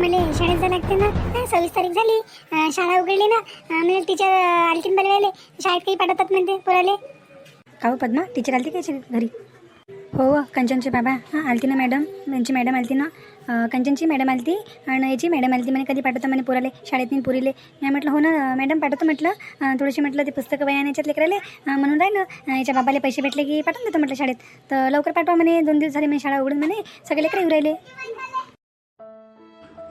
मला शाळेत जायला लागते ना. सव्वीस तारीख झाली. शाळा उघडली ना. मी मला टीचर आलतीन बनवायले. शाळेत काही पाठवतात म्हणते पुराले. का पद्मा टीचर आलती काय घरी? हो हो, कंचनचे बाबा. हां आलती ना मॅडम यांची मॅडम आलती ना. कंचनची मॅडम आलती आणि याची मॅडम आलती म्हणे कधी पाठवता म्हणे पुराले? शाळेत पुरीले. मी म्हटलं हो ना मॅडम पाठवतो म्हटलं. थोडीशी म्हटलं ते पुस्तकं वया याच्यात लेकराले. म्हणून राहिलं. याच्या बाबाला पैसे भेटले की पाठवून देतो म्हटलं शाळेत. तर लवकर पाठवा म्हणे. दोन दिवस झाले म्हणे शाळा उघडून म्हणे. सगळे लेकरं येऊ राहिले.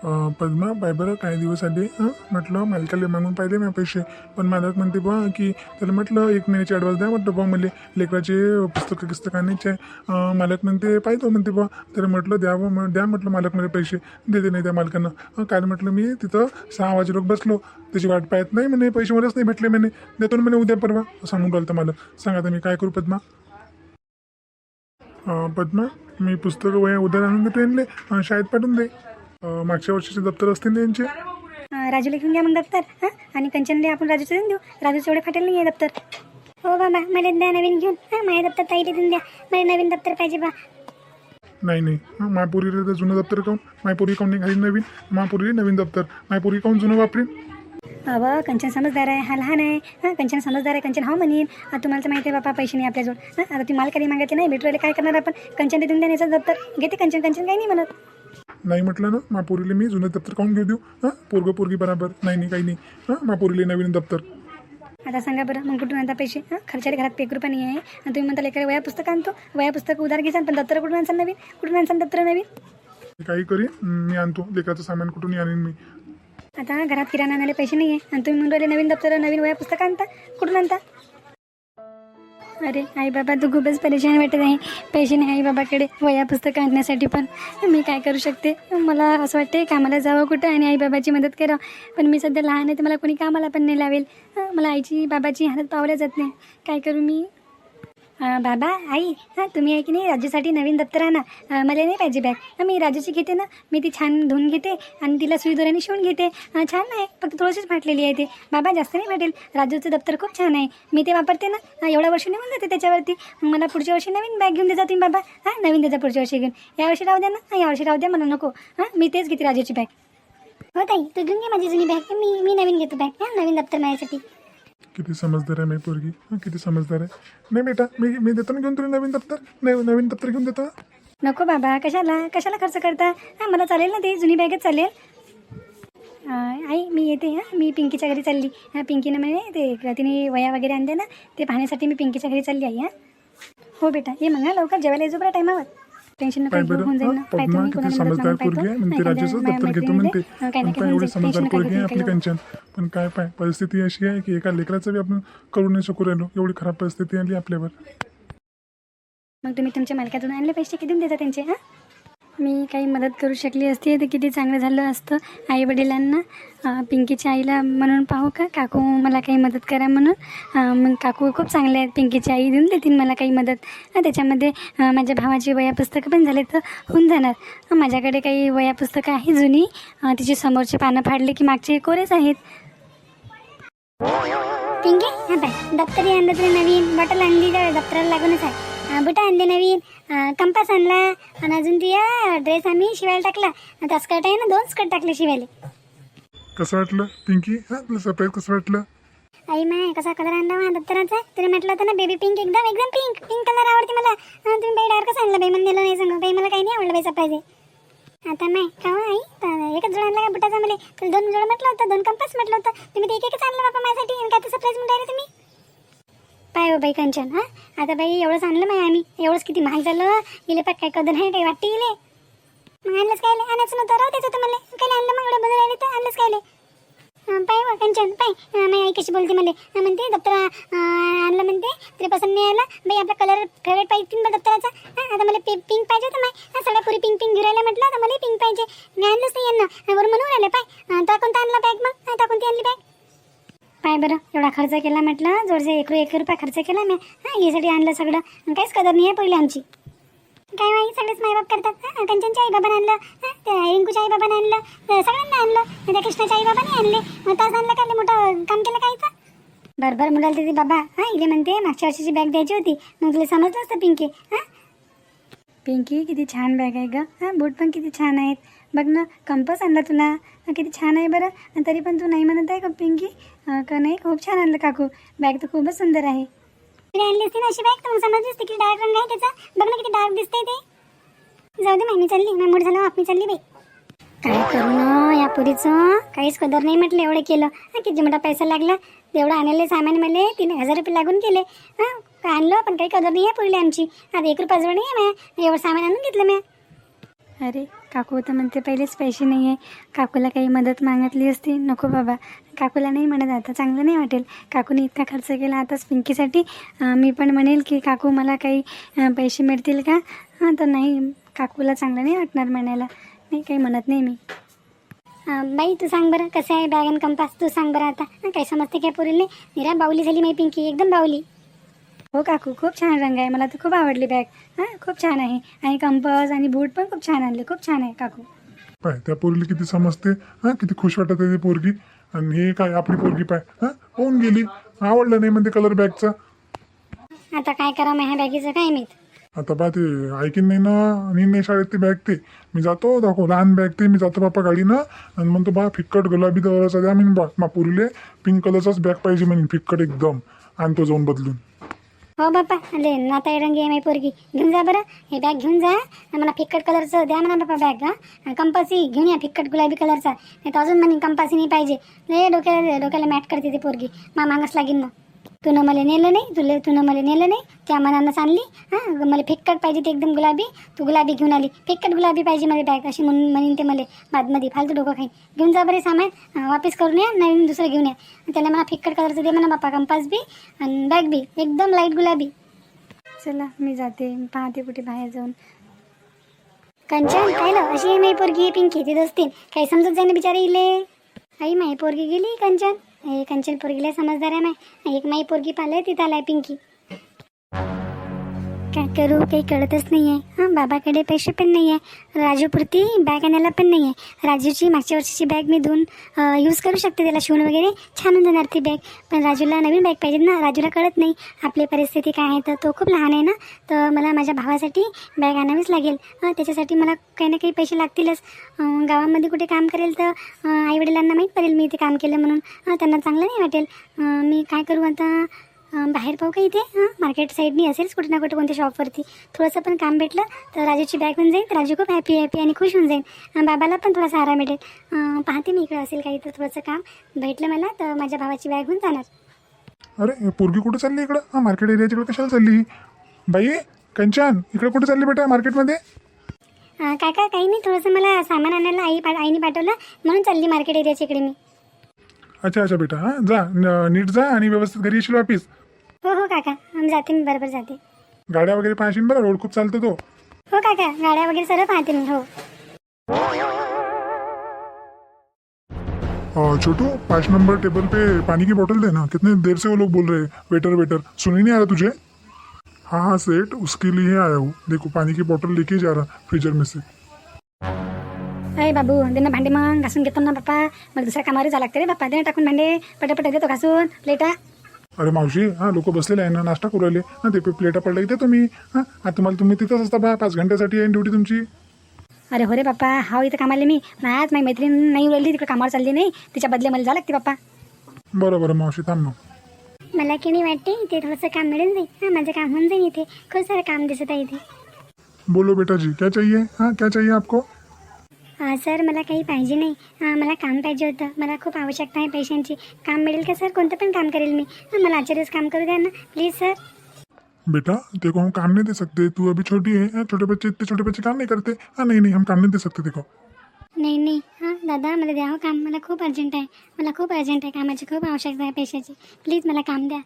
पद्मा बाय बरं काही दिवस आधी हां म्हटलं मालकाला मागून पाहिले मी पैसे. पण मालक म्हणते बा की त्याला म्हटलं एक महिन्याची ॲडव्हान्स द्या म्हटलं बा मला लेकराचे पुस्तकं किस्तक आणायचे मालक म्हणते पाहिजे म्हणते बा त्याला म्हटलं द्या बा द्या म्हटलं मालक मला पैसे. देते नाही त्या मालकानं. अं, काल म्हटलं मी तिथं सहा वाजे लोक बसलो. त्याची वाट पाहत नाही म्हणे पैसे मलाच नाही भेटले म्हणे. देतो ना म्हणे उद्या परवा. सांगून राहिलं मालक. सांगा तर मी काय करू पद्मा? पद्मा मी पुस्तकं वया उद्या आणून घेतो आणले शाळेत पाठवून दे. मागच्या वर्षीचे दप्तर असतील ना यांचे राजूला घेऊन घ्या मग दप्तर हां? आणि कंचनले आपण राजूचं देऊन देऊ. राजूचं एवढे फाटेल नाही आहे दप्तर. हो बाबा मला द्या नवीन घेऊन हा? माझ्या दप्तर ताईला देऊन द्या. मला नवीन दप्तर पाहिजे बा. नाही नाही. हां मायपुरीला तर जुनं दप्तर काऊन मायपुरी काऊन नाही घालीन नवीन? मायपुरी नवीन दप्तर. मायपुरी काऊन जुनं वापरीन? अवं कंचन समजदार आहे हा लहान आहे. हां कंचन समजदार आहे कंचन हा म्हणीन. आता तुम्हाला तर माहिती आहे बापा पैसे नाही आपल्याजवळ. हां आता ती माल कधी मागायचे नाही भेटू राहिले काय करणार आपण? कंचन देऊन देण्याचं दप्तर. घेते कंचन कंचन काही नाही म्हणत. नाही म्हटलं ना मापुरीला मी जुनं दप्तर काऊन घेऊ देऊ? हां? पोरगं पोरगी बराबर. नाही नाही काही नाही. हां? मापुरीला नवीन दप्तर. आता सांगा बरं मग कुठून आणता पैसे? हां? खर्चाला घरात एक रुपया नाही आहे. आणि तुम्ही म्हणता लेकर वया पुस्तक आणतो. वया पुस्तक उधार घेसान पण दप्तर कुठून आणसान नवीन? कुठून आणसान दप्तर नवीन? काही करीन मी आणतो. लेकराचं सामान कुठून आणीन मी? आता घरात किराणा आणायला पैसे नाही आहे आणि तुम्ही म्हणून राहिले नवीन दप्तर नवीन वया पुस्तक आणता. कुठून आणता? अरे आई बाबा तू खूपच परेशान वाटत आहे. पैसे नाही आई बाबाकडे वया पुस्तकं आणण्यासाठी पण. मी काय करू शकते? मला असं वाटते कामाला जावं कुठं आणि आई बाबाची मदत करावं. पण मी सध्या लहान आहे तर मला कोणी कामाला पण नाही लावेल. मला आईची बाबाची हातात पावल्या जात नाही. काय करू मी? बाबा आई हां तुम्ही आहे की नाही? राजूसाठी नवीन दप्तर आणा. मला नाही पाहिजे बॅग. हां मी राजूची घेते ना. मी ती छान धुवून घेते आणि तिला सुईदोऱ्याने शिवून घेते. छान आहे. फक्त थोडीशीच फाटलेली आहे ते. बाबा जास्त नाही फाटेल. राजूचं दप्तर खूप छान आहे. मी ते वापरते ना. एवढ्या वर्षी निघून जाते त्याच्यावरती. मला पुढच्या वर्षी नवीन बॅग घेऊन देजा तुम्ही बाबा. हां नवीन देजा पुढच्या वर्षी घेऊन. या वर्षी राहू द्या ना. यावर्षी राहू द्या मला नको. हां मी तेच घेते राजूची बॅग. हो ताई तू घेऊन घे माझी जुनी बॅग. मी मी नवीन घेतो बॅग. हां नवीन दप्तर माझ्यासाठी. किती समजदार आहे मी पोरगी? हां किती समजदार आहे? नाही बेटा मी मी देतो ना घेऊन तुला नवीन दप्तर? नाही नवीन दप्तर घेऊन देतो नको बाबा कशाला? कशाला खर्च करता? हां मला चालेल ना ते जुनी बॅगच चालेल. अं, आई मी येते हां? मी पिंकीच्या घरी चालली. हां पिंकीनं म्हणे ते तिने वया वगैरे आणले ना ते पाहण्यासाठी मी पिंकीच्या घरी चालली आई हां? हो बेटा ये मग हां लवकर जेवायला येजो बरं टायमावर. टेन्शन काय बरं पद्मा किती समजदार पोरगी आहे. म्हणते माझ्या दप्तर घेतो म्हणते पण नका पाय एवढी समजदार पोरगी आहे आपली कंचन. पण काय पाय परिस्थिती अशी आहे की एका लेकराचं बी आपण करू नाही शकू राहिलो. एवढी खराब परिस्थिती आली आपल्यावर. मग तुम्ही तुमच्या मालकातून आणले पैसे किती देता त्यांचे हां? मी काही मदत करू शकली असती तर किती चांगलं झालं असतं आई वडिलांना पिंकीच्या आईला म्हणून पाहू का? काकू मला काही मदत करा म्हणून. मग काकू खूप चांगले आहेत. पिंकीची आई देऊन देतील मला काही मदत. त्याच्यामध्ये माझ्या भावाची वया पुस्तकं पण झाले तर होऊन जाणार. माझ्याकडे काही वया पुस्तकं आहे जुनी तिची समोरचे पानं फाडले की मागचे कोरेच आहेत. पिंकी हा बाय दप्तरी आणलं तरी नवीन. बॉटल आणली तर दप्तराला लागूनच आहे. बुटा आणले नवीन. कंपास आणला. आणि अजून तुझ्या ड्रेस आम्ही शिवायला टाकला. आता स्कर्ट आहे ना दोन स्कर्ट टाकले शिवायला. कसं वाटलं पिंकी? हां तुला सरप्राईज कसं वाटलं? आई माय कसा कलर आणला माझ्या दप्तराचा तुला म्हटलं होतं ना बेबी पिंक एकदम एकदम पिंक पिंक कलर आवडते मला. अं, तुम्ही बाई डार्कच आणला बाई? मला नेलं नाही सांग. बाई मला काही नाही आवडलं बाई सरप्राईज आता नाही का हो आई? तर एकच जोड आणला का बुटाचा मला? तुला दोन जोड म्हटलं होतं दोन कंपास म्हटलं होतं. तुम्ही ते एक एकच आणलं बाबा माझ्यासाठी. आणि काय सरप्राईज म्हणून राहिले तुम्ही? पाय हो बाई कंचन हा? आता बाई एवढंच आणलं माय आम्ही. एवढंच किती महाग झालं. गेले पाक काय कदर नाही काही वाटते गेले मग आणलंच काय आणायचं नव्हतं. राहू द्यायचं होतं मला काय आणलं मग एवढं बदल आले तर आणलंच काय पाय व कंचन पाय. माझी आई कशी बोलते मला म्हणते दप्तर आणलं म्हणते. तरी पसंत नाही आला. बाई आपला कलर फेवरेट पाहिजे मग दप्तराचा. हां आता मला पिंक पिंक पाहिजे होतं माय. सगळ्या पुरी पिंक पिंक घेऊन म्हटलं. आता मला पिंक पाहिजे. मी आणलंच नाही यांना. वरून म्हणून राहिलं पाय. तर कोणता आणला बॅग मग? हां, तर कोणती आणली बॅग पाय बरं एवढा खर्च केला म्हटलं जोरजे एक एक रुपया खर्च केला मी. हां यासाठी आणलं सगळं. आणि काहीच कदर नाही आहे पहिले आमची. काय माहिती सगळेच माईबाप करतात. हां त्यांच्या आई आणलं. हां त्या रिंकूच्या आईबाबाने आणलं. सगळ्यांना आणलं. त्या कृष्णाच्या आईबाबाने आणले. मग तास आणलं का मोठं काम केलं कायचं बरं बरं मुलाला तिथे बाबा हां इले म्हणते मागच्या वर्षीची बॅग द्यायची होती. मग तुला समजलं असतं पिंकी हां. पिंकी किती छान बॅग आहे ग. हां बूट पण किती छान आहेत. बघ ना कंपस आणला तुला. किती छान आहे बरं. तरी पण तू नाही म्हणत आहे का पिंकी? का नाही? खूप छान आणलं काकू. बॅग तर खूपच सुंदर आहे. तिने आणली असती ना अशी बॅग तर मग असते किती डार्क रंग आहे त्याचा? बघ ना किती डार्क दिसतंय ते. जाऊ दे मामी चालली. मी मूड झाला आपली चालली बाई. काय करू ना या पुरीचं? काहीच कदर नाही म्हटलं एवढं केलं. हा किती मोठा पैसा लागला. तेवढं आणले सामान मला तीन हजार रुपये लागून गेले हां काय आणलं? पण काही कदर नाही आहे पुरीला आमची. आता एक रुपयाजवळ नाही आहे एवढं सामान आणून घेतलं म्या. अरे काकू तर म्हणते पहिलेच पैसे नाही आहे काकूला काही मदत मागितली असती. नको बाबा. काकूला नाही म्हणत आता चांगलं नाही वाटेल. काकूने इतका खर्च केला आताच पिंकीसाठी मी पण म्हणेल की काकू मला काही पैसे मिळतील का? हां तर नाही काकूला चांगलं नाही वाटणार म्हणायला. नाही काही म्हणत नाही मी. बाई तू सांग बरं कसं आहे बॅग आणि कंपास? तू सांग बरं आता. काही समजते काय पुरीले निरा बावली झाली माही पिंकी एकदम बावली. हो काकू खूप छान रंग आहे. मला तर खूप आवडली बॅग. हां खूप छान आहे. आणि कंपस आणि बूट पण खूप छान आणले. खूप छान आहे काकू. पाय त्या पोरीला किती समजते? हां किती खुश वाटत आहे ती पोरगी. आणि हे काय आपली पोरगी पाय हां? होऊन गेली. आवडलं नाही म्हणते कलर बॅगचा आता काय करा ह्या बॅगीचं काय माहीत? आता बा ते ऐकीन नाही ना. आणि नाही शाळेत ती बॅग ते. मी जातो दाखव. लहान बॅग ते. मी जातो बापा गाडीनं. आणि म्हणतो बा फिक्कट गुलाबी कलरचा द्या. मी बा मा पुरीले पिंक कलरचाच बॅग पाहिजे म्हणे. फिक्कट एकदम. आणतो जाऊन बदलून. हो बाप्पा अरे नाता रंगी आहे माही पोरगी. घेऊन जा बरं. हे बॅग घेऊन जा. मला फिक्कट कलरचं द्या म्हणा बाप्पा बॅग हां. कंपासी घेऊन या फिक्कट गुलाबी कलरचा नाही तर अजून म्हणे कंपासी नाही पाहिजे. नाही डोक्याला डोक्याला मॅट करते ती पोरगी. मा मागच लागेल मग तुनं मला नेलं नाही तुले तुनं मला नेलं नाही त्या मनानंच आणली हां मला फिक्कट पाहिजे ते एकदम गुलाबी तू गुलाबी घेऊन आली फिक्कट गुलाबी पाहिजे मला बॅग अशी म्हणून म्हणीन ते मला बादमध्ये फालतू डोकं खाईन. घेऊन जा बरे सामान वापस करून या नवीन दुसरं घेऊन या. त्याला मला फिक्कट कलरचं दे म्हणा बापा कंपास बी आणि बॅग बी एकदम लाइट गुलाबी. चला मी जाते पाहते कुठे बाहेर जाऊन. कंचन काय लो अशी आहे पोरगी पिंकी ती असतील काही समजत जाईन बिचारी इले. आई माई पोरगी गेली कंचन. हे कंचन पोरगीला समजदार आहे माय. एक माई पोरगी पाहिलं तिथं आलाय पिंकी. काय करू काही कळतच नाही आहे हां बाबाकडे पैसे पण नाही आहे राजूपुरती बॅग आणायला पण नाही आहे राजूची मागच्या वर्षीची बॅग मी धुवून यूज करू शकते त्याला शिवून वगैरे. छान होऊन जाणार ती बॅग पण राजूला नवीन बॅग पाहिजे ना राजूला कळत नाही आपली परिस्थिती काय आहे. तर तो खूप लहान आहे ना तर मला माझ्या भावासाठी बॅग आणावीच लागेल. त्याच्यासाठी मला काही ना काही पैसे लागतीलच. गावामध्ये कुठे काम करेल तर आईवडिलांना माहीत पडेल मी इथे काम केलं म्हणून. त्यांना चांगलं नाही वाटेल. मी काय करू आता? बाहेर पाहू का इथे? हां? मार्केट साईडनी असेलच कुठे ना कुठे कोणत्या शॉपवरती थोडंसं पण काम भेटलं तर राजूची बॅग होऊन जाईल. राजू खूप हॅपी हॅपी आणि खुश होऊन जाईल. बाबाला पण थोडासा आराम भेटेल पाहते मी इकडे असेल काही तर थोडंसं काम. भेटलं मला तर माझ्या भावाची बॅग होऊन जाणार. अरे पोरगी कुठे चालली इकडं? हां मार्केट एरियाच्या इकडे कशाला चालली बाई कंचन इकडे कुठे चालली बेटा मार्केटमध्ये काका काही नाही. थोडंसं मला सामान आणायला आई पा आईने पाठवलं. म्हणून चालली मार्केट एरियाच्या इकडे मी. अच्छा अच्छा बेटा हां जा नीट जा आणि व्यवस्थित घरी येशील वापिस. हो हो काका. अं, जाते मी बरोबर जाते. गाड्या वगैरे पाहशील बरं? रोड खूप चालतो तो. हो काका. गाड्या वगैरे सर्व पाहते मी हो. अ, छोटू पाँच नंबर टेबल पे पानी की बोतल देना कितने देर से वो लोग बोल रहे हैं. Waiter waiter. सुन ही नहीं आ रहा तुझे? हाँ हाँ सेठ उसके लिए आया हूँ. देखो पानी की बोतल लेके जा रहा फ्रीजर में से. अरे बाबू दे ना भांडे मग. घासून घेतो ना बाप्पा मला दुसऱ्या कामावर जावं लागते रे बाप्पा दे ना टाकून भांडे. पटापट देतो घासून. प्लेटा अरे मावशी हां लोक बसलेले आहे ना नाश्ता करू राहिले. हां ते प्लेटा पडला की ते तुम्ही. हां आता तुम्हाला तुम्ही तिथंच असता बा पाच घंट्यासाठी आहे ड्युटी तुमची. अरे हो रे बाप्पा हा इथं कामाला मी. ना आज माझी मैत्रीण नाही उरली तिकडे कामावर चालली नाही. तिच्या बदले मला जावं लागते बाप्पा. बरं बरं मावशी थांब मग मला की नाही वाटते इथे थोडंसं काम मिळून जाईल. हां माझं काम होऊन जाईल इथे. खूप सारं काम दिसत आहे इथे. बोलो बेटा जी क्या चाहिए? हाँ क्या चाहिए आपको? अं, सर मला काही पाहिजे नाही. मला काम पाहिजे होतं. मला खूप आवश्यकता आहे पैशांची. काम मिळेल का सर? कोणतं पण काम करेल मी. मला आजच्या दिवस काम करू द्या ना. प्लीज़ सर बेटा देखो हम काम नहीं दे सकते तू अभी छोटी है हाँ, छोटे बच्चे इतने छोटे बच्चे काम नहीं करते. हाँ नहीं नहीं हम काम नहीं दे सकते देखो. नाही नाही. हाँ दादा मला द्या हो काम. मला खूप अर्जंट आहे. मला खूप अर्जंट आहे कामाची. खूप आवश्यकता आहे पैशाची. प्लीज़ मला काम द्या.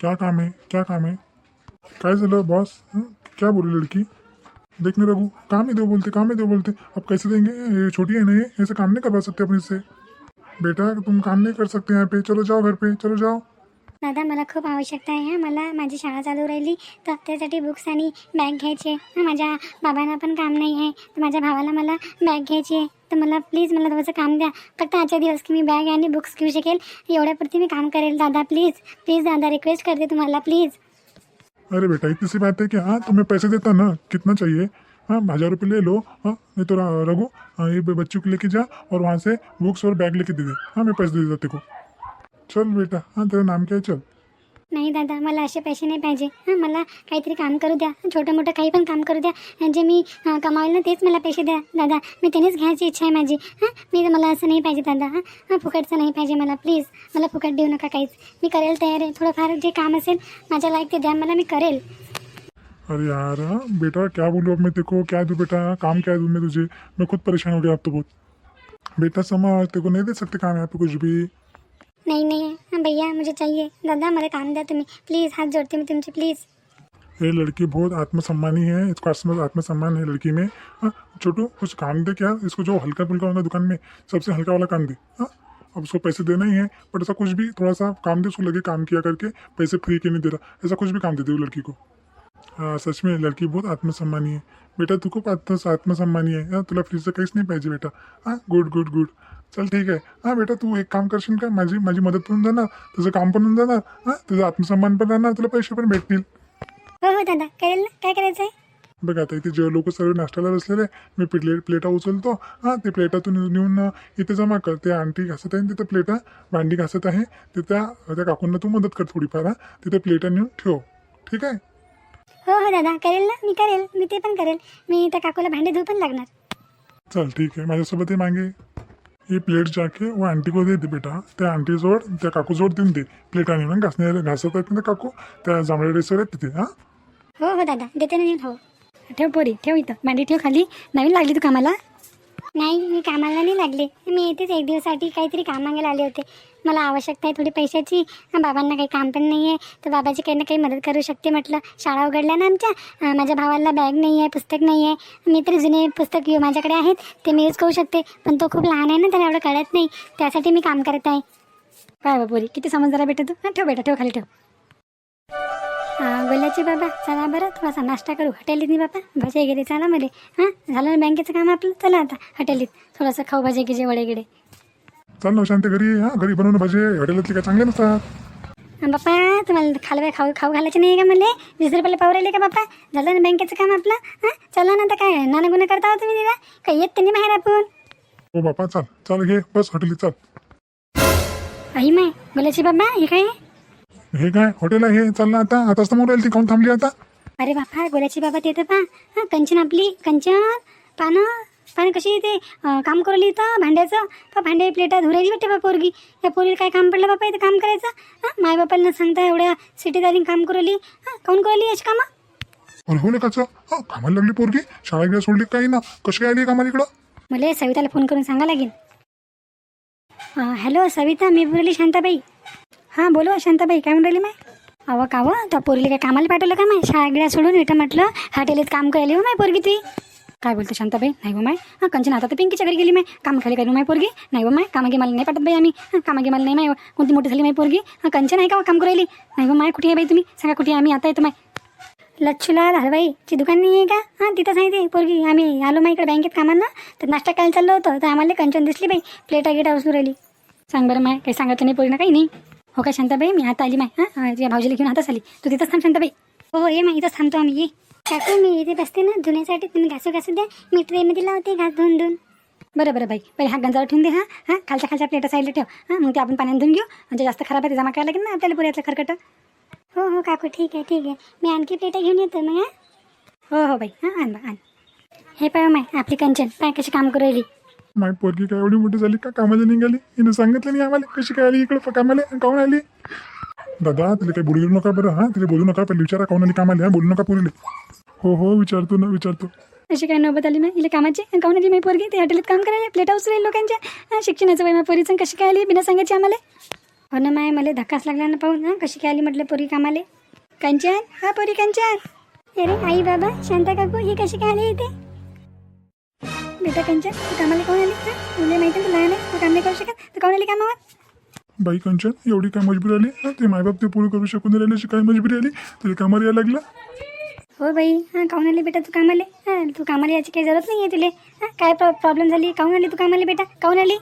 क्या काम है क्या काम है काय झालं बॉस हं? क्या बोली लड़की? देखने नहीं रघु काम ही दो बोलते काम ही दो बोलते। अब कैसे देंगे? ये छोटी है नहीं ऐसे काम नहीं करवा सकते अपने से। बेटा तुम काम नहीं कर सकते यहाँ पे। चलो जाओ घर पे चलो जाओ। दादा मला खूप आवश्यकता आहे हां. मला माझी शाळा चालू राहिली तर त्यासाठी बुक्स आणि बॅग घ्यायची आहे. हां माझ्या बाबांना पण काम नाही आहे तर माझ्या भावाला मला बॅग घ्यायची आहे. तर मला प्लीज मला थोडंसं काम द्या. फक्त आजच्या दिवस की मी बॅग आणि बुक्स घेऊ शकेल. एवढ्यापुरती मी काम करेल दादा. प्लीज प्लीज दादा रिक्वेस्ट करते तुम्हाला प्लीज अरे बेटा इतनी सी बात है कि हाँ तुम्हें पैसे देता ना कितना चाहिए? हाँ हज़ार रुपये ले लो। हाँ नहीं तो रघु हाँ, ये बच्चों को लेके जा और वहाँ से बुक्स और बैग लेके दे दे। हाँ मैं पैसे दे देता तेको चल बेटा हाँ तेरा नाम क्या है? चल। नाही दादा मला असे पैसे नाही पाहिजे. हां मला काहीतरी काम करू द्या. छोटं मोठं काही पण काम करू द्या. जे मी कमावेल ना तेच मला पैसे द्या. दादा मी त्यानेच घ्यायची इच्छा आहे माझी. हां मी मला असं नाही पाहिजे दादा. हां हां फुकटचं नाही पाहिजे मला प्लीज मला फुकट देऊ नका काहीच. मी करेल तयार आहे. थोडंफार जे काम असेल माझ्या लायक ते द्या. मला मी करेल. अरे यार बेटा क्या बोलूँ अब मैं देखो क्या दूँ बेटा? काम क्या दूँ मैं तुझे? मैं खुद परेशान हो गया अब तो बहुत. बेटा समझ तेरे को नहीं दे सकते काम यहाँ पे कुछ भी. नाही नाही, हाँ भैया, मुझे चाहिए। दादा मला काम द्या तुम्ही। प्लीज़ हात जोडते मी तुमचे प्लीज़ ये लड़की बहुत आत्मसम्मानी है, इसको आत्म आत्मसम्मान है लड़की में। हाँ छोटू, कुछ काम दे क्या? इसको जो हल्का फुल्का होगा दुकान में, सबसे हल्का वाला काम दे। हाँ अब उसको पैसे देना ही है, बट ऐसा कुछ भी थोड़ा सा काम दे, उसको लगे काम किया करके, पैसे फ्री के नहीं दे रहा। ऐसा कुछ भी काम दे दे लड़की को। हाँ सच में लड़की बहुत आत्मसम्मानी है। बेटा, तू आत्म आत्मसम्मानी आहे हाँ, तुला फ्रीचं काहीच नाही पाहिजे बेटा। हाँ गुड गुड गुड चल ठीक आहे. हां बेटा तू एक काम करशील का? माझी माझी मदत पण जाणार तुझं काम पण होऊन जाणार. हां तुझं आत्मसन्मान पण राहणार. तुला पैसे पण भेटतील. हो हो दादा. करेल ना? काय करायचं आहे बघ आता इथे जे लोक सर्व नाश्त्याला बसलेले मी प्लेट प्लेटा उचलतो. हां ते प्लेटातून नेऊन इथे जमा कर. ते आंटी घासत आहे तिथे प्लेटा भांडी घासत आहे. ते त्या त्या काकूंना तू मदत कर थोडीफार हां. तिथे प्लेटा नेऊन ठेव. ठीक आहे? हो हो दादा. करेल ना? मी करेल. मी ते पण करेल. मी त्या काकूला भांडे धुवू पण लागणार. चल ठीक आहे. माझ्यासोबत हे मागे. ही प्लेट जाके वो आंटी को दे दे बेटा त्या आंटीजवळ त्या काकूजवळ देऊन दे. प्लेटा नेऊन घासणे घासत आहेत ना काकू त्या जांभळ्या ड्रेसवर आहेत तिथे हां? हो हो दादा देते ना हो. ठेव पोरी ठेव इथं. भांडी ठेव खाली. नवीन लागली तू कामाला? नाही मी कामाला नाही लागले. मी येतेच एक दिवसासाठी काहीतरी काम मागायला आले होते. मला आवश्यकता आहे थोडी पैशाची. बाबांना काही काम पण नाही आहे तर बाबाची काही ना काही मदत करू शकते म्हटलं. शाळा उघडल्या ना आमच्या. माझ्या भावाला बॅग नाही आहे पुस्तक नाही आहे मी तर जुने पुस्तक येऊ माझ्याकडे आहेत. ते मी यूज करू शकते. पण तो खूप लहान आहे ना त्याला एवढं कळत नाही. त्यासाठी मी काम करत आहे. काय बा किती समजदार आहे बेटा तू हां ठेव बेटा ठेव खाली ठेव. बोलायचे बाबा चला बरं थोडासा नाश्ता करू. हॉटेलीत नाही बाबा भजे गेले चला मध्ये हां झालं ना बँकेचं काम आपलं? चला आता हॉटेलीत. थोडंसं खाऊ भजे गिजे वडे गिडे. चल ना शांती घरी. हां घरी बनवून भाजी हॉटेलातली काय चांगले नसतात बाप्पा तुम्हाला खालवे खाऊ खाऊ घालायचे नाही का मला वीस रुपयाला पाव राहिले का बाप्पा? झालं ना बँकेचं काम आपलं? हां चला ना आता काय नाना गुन्हा करता हो तुम्ही तिला काही येत त्यांनी बाहेर आपण. हो बापा चल चल घे बस हॉटेलीत चल. आई माय बोलायची बाबा हे काय? हे काय हॉटेल आहे हे चल ना आता. आताच तर मोबाईल ती काऊन थांबली आता? अरे बापा गोल्याची बाबा ते तर पा हां कंचन आपली कंचन पानं. पानं कशी ते काम करवली इथं भांड्याचं? पा भांडे प्लेटा धुरायची वाटते बा पोरगी. या पोरीला काय काम पडलं बापा इथं काम करायचं? हां? माय बापाला न सांगता एवढ्या सिटीत आली काम करवली हां? काऊन करवली याची कामं? अरे हो लेकाचं हा कामाला लागली पोरगी. शाळा गेल्या सोडली काही ना? कशी काय आली कामाला इकडं? मला सविताला फोन करून सांगा लागेल. अं, हॅलो सविता मी बोलली शांताबाई. हां बोलो शांताबाई काय म्हणून राहिली माय? अहो का व त्या पोरीला काय कामाला पाठवलं का माय? शाळा गिळा सोडून इथं म्हटलं हॉटेलीत काम करायला हो माय पोरगी तुई काय बोलते शांताबाई? नाही हो माय. हां कंचन आता तर पिंकीच्या घरी गेली माय. काम खाली करू माय पोरगी. नाही हो माय कामागी मला नाही पाठत बाई आम्ही. हां कामागी मला नाही माय कोणती मोठी झाली माय पोरगी? हां कंचन आहे का हो काम करू राहिली? नाही हो माय कुठे आहे बाई तुम्ही? सांगा कुठे आम्ही आता येतो माय. लच्छूलाल हलवाईची दुकान नाही आहे का? हां तिथं सांगितले पोरगी. आम्ही आलो मग इकडे बँकेत कामाला. तर नाश्ता करायला चाललो होतो. तर आम्हाला कंचन दिसली बाई. प्लेटा गिटा उचलू राहिली. सांग बरं माय काही सांगायचं नाही पोरीना काही नाही. हो का शांताबाई? मी आता आली माय. हां भाऊजीला घेऊन आताच आली. तू तिथंच थांब शांताबाई. हो हो ये मग इथंच थांबतो आम्ही. ये. काकू मी इथे बसते ना धुण्यासाठी तुम्ही घासू घासू द्या. मी ट्रेमध्ये लावते घास धुवून धुवून. बरं बरं बाई पहिले हा गंजावर ठेवून दे हां हां खालच्या खालच्या प्लेटा साईडला ठेव. हां मग ते आपण पाण्यात धुवून घेऊ. म्हणजे जास्त खराब आहे ते जमा करायला लागेल ना आपल्याला पुऱ्यातलं खरकट. हो हो काकू ठीक आहे ठीक आहे. मी आणखी प्लेटा घेऊन येतो मग हां. हो हो बाई हां आण बा आण. हे पाय माय आपली कंचन पाय कशी काम करू राहिली. माय पोरगी काय एवढी मोठी झाली का? कामाला निघाली हिनं सांगितलं नाही आम्हाला कशी काय आली इकडं कामाला? काऊन आली? दादा तिला काही बोलू नका बरं हां? तिला बोलू नका पहिले विचारा काऊन आली कामाला हां? बोलू नका पोरीले. हो हो विचारतो ना विचारतो. अशी काय नोबत आली ना इले कामाची? काऊन आली मी पोरगी? ते हॉटेलात काम करायला प्लेट हाऊस राहील लोकांच्या शिक्षणाचं वय पोरीचं कशी काय आली? बिना सांगायची आम्हाला? हो ना माय मला धक्काच लागला ना पाहून हां? कशी काय आली म्हटलं पोरी कामाले? कंचन? हा पोरी कंचन? अरे आई बाबा शांता काकू ही कशी काय आली इथे? बेटा कंचन तू कामाला कोण आली? हा? तुला माहिती आहे तू लहान आहे तू काम नाही करू शकत तू कोण आली कामावर? बाई कंचन एवढी काय मजबुरी आली? हां ते मायबाप ते पूर्ण करू शकून राहिले अशी काय मजबुरी आली? तरी कामाला यायला लागला. हो बाई हां काऊन आली बेटा तू कामाले हां तू कामाला याची काही जरूरत नाही आहे तुले. हां काय प्रॉब्लेम झाली? काऊन आली तू कामाला बेटा? काऊन आली?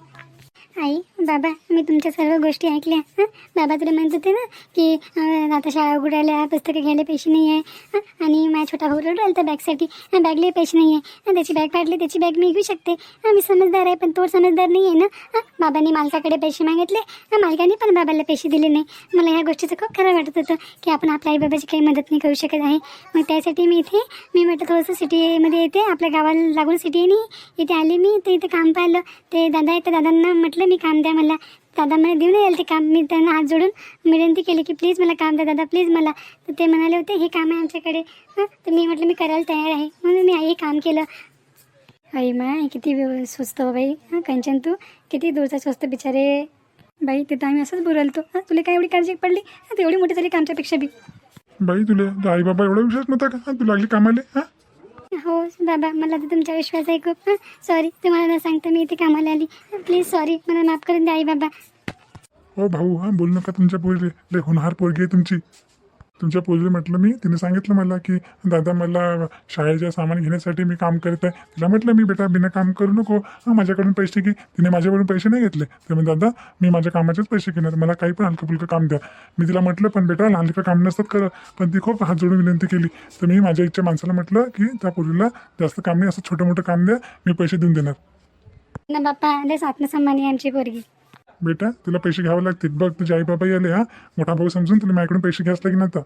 आई बाबा मी तुमच्या सर्व गोष्टी ऐकल्या हां? बाबा तुला म्हणत होते ना की अं, आता शाळा उघडायला पुस्तकं घ्यायला पैसे नाही आहे आणि माझ्या छोटा भाऊ रडू राहिला तर बॅगसाठी. बॅगला पैसे नाही आहे हं, त्याची बॅग फाटली त्याची बॅग मी घेऊ शकते. हं, मी समजदार आहे पण तो समजदार नाही आहे ना. हां बाबांनी मालकाकडे पैसे मागितले. हं, मालकाने पण बाबाला पैसे दिले नाही. मला ह्या गोष्टीचं खूप खरं वाटत होतं की आपण आपल्या आईबाबाची काही मदत नाही करू शकत आहे. मग त्यासाठी मी इथे मी म्हटलं थोडंसं सिटीमध्ये येते. आपल्या गावाला लागून सिटी आहे नाही. इथे आले मी तर इथे काम पाहिलं. ते दादा आहे तर दादांना म्हटलं मी काम द्या मला. दादा मला देऊन येईल ते काम. मी त्यांना हात जोडून विनंती केली की प्लीज मला काम द्या दादा प्लीज मला. तर ते म्हणाले होते हे काम आहे आमच्याकडे. तर मी म्हटलं मी करायला तयार आहे. म्हणून मी हे काम केलं. आई माय किती व्यव- स्वस्त हो बाई. हां कंचन तू किती दूरचा स्वस्त बिचारे. बाई तिथं आम्ही असंच बोलालतो. हां तुला काय एवढी काळजी पडली? हां, एवढी मोठी झाली कामच्यापेक्षा बी. बाई तुला आई बाबा एवढा विश्वास नव्हता का? तू लागली कामाले? हां? हो बाबा मला तर तुमच्या विश्वास आहे खूप. सॉरी तुम्हाला ना सांगता मी इथे कामाला आली. प्लीज सॉरी मला माफ करून द्या आई बाबा. हो भाऊ हा बोल नका तुमच्या पोरीले. लय होणार पोरगी आहे तुमची. तुमच्या पोरीले म्हटलं मी तिने सांगितलं मला की दादा मला शाळेच्या सामान घेण्यासाठी मी काम करत आहे. तिला म्हटलं मी बेटा बिना काम करू नको. माझ्याकडून पैसे घे. तिने माझ्याकडून पैसे नाही घेतले. तर मग दादा मी माझ्या कामाचेच पैसे घेणार. मला काही पण हलकं फुलकं काम द्या. मी तिला म्हटलं पण बेटा लहान काम नसतात करा पण ती खूप हात जोडून विनंती केली. तर मी माझ्या इच्छा माणसाला म्हटलं की त्या पूर्वीला जास्त काम नाही असं छोटं मोठं काम द्या. मी पैसे देऊन देणार. ना बाप्पा लस आत्मसन्मानी आहे आमची पोरगी. बेटा तुला पैसे घ्यावे लागतील. बघ तुझे आई बाबा आले हा? मोठा भाऊ समजून तुला माझ्याकडून पैसे घ्यायच लागेल आता.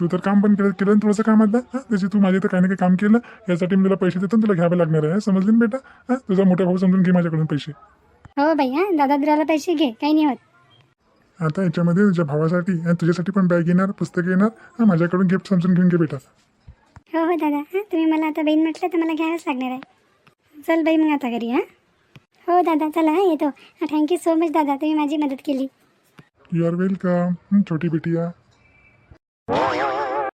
तू तर काम पण केलं केलं थोडंसं काम आता हा? त्याची तू माझ्या इथं काही ना काही काम केलं यासाठी मी तुला पैसे देतो तुला घ्यावे लागणार आहे समजली ना बेटा? हा? तुझा मोठा भाऊ समजून घे माझ्याकडून पैसे. हो बाई हां? दादा दुराला पैसे घे काही नाही होत. आता याच्यामध्ये तुझ्या भावासाठी आणि तुझ्यासाठी पण बॅग येणार पुस्तक येणार हा? माझ्याकडून गिफ्ट समजून घेऊन घे बेटा. हो हो दादा. हां तुम्ही मला आता बहीण म्हटलं तर मला घ्यावंच लागणार आहे. चल बाई मग आता घरी हां? हो दादा चला हां येतो. थँक्यू सो मच दादा तुम्ही माझी मदत केली. यू आर वेलकम छोटी बिटिया.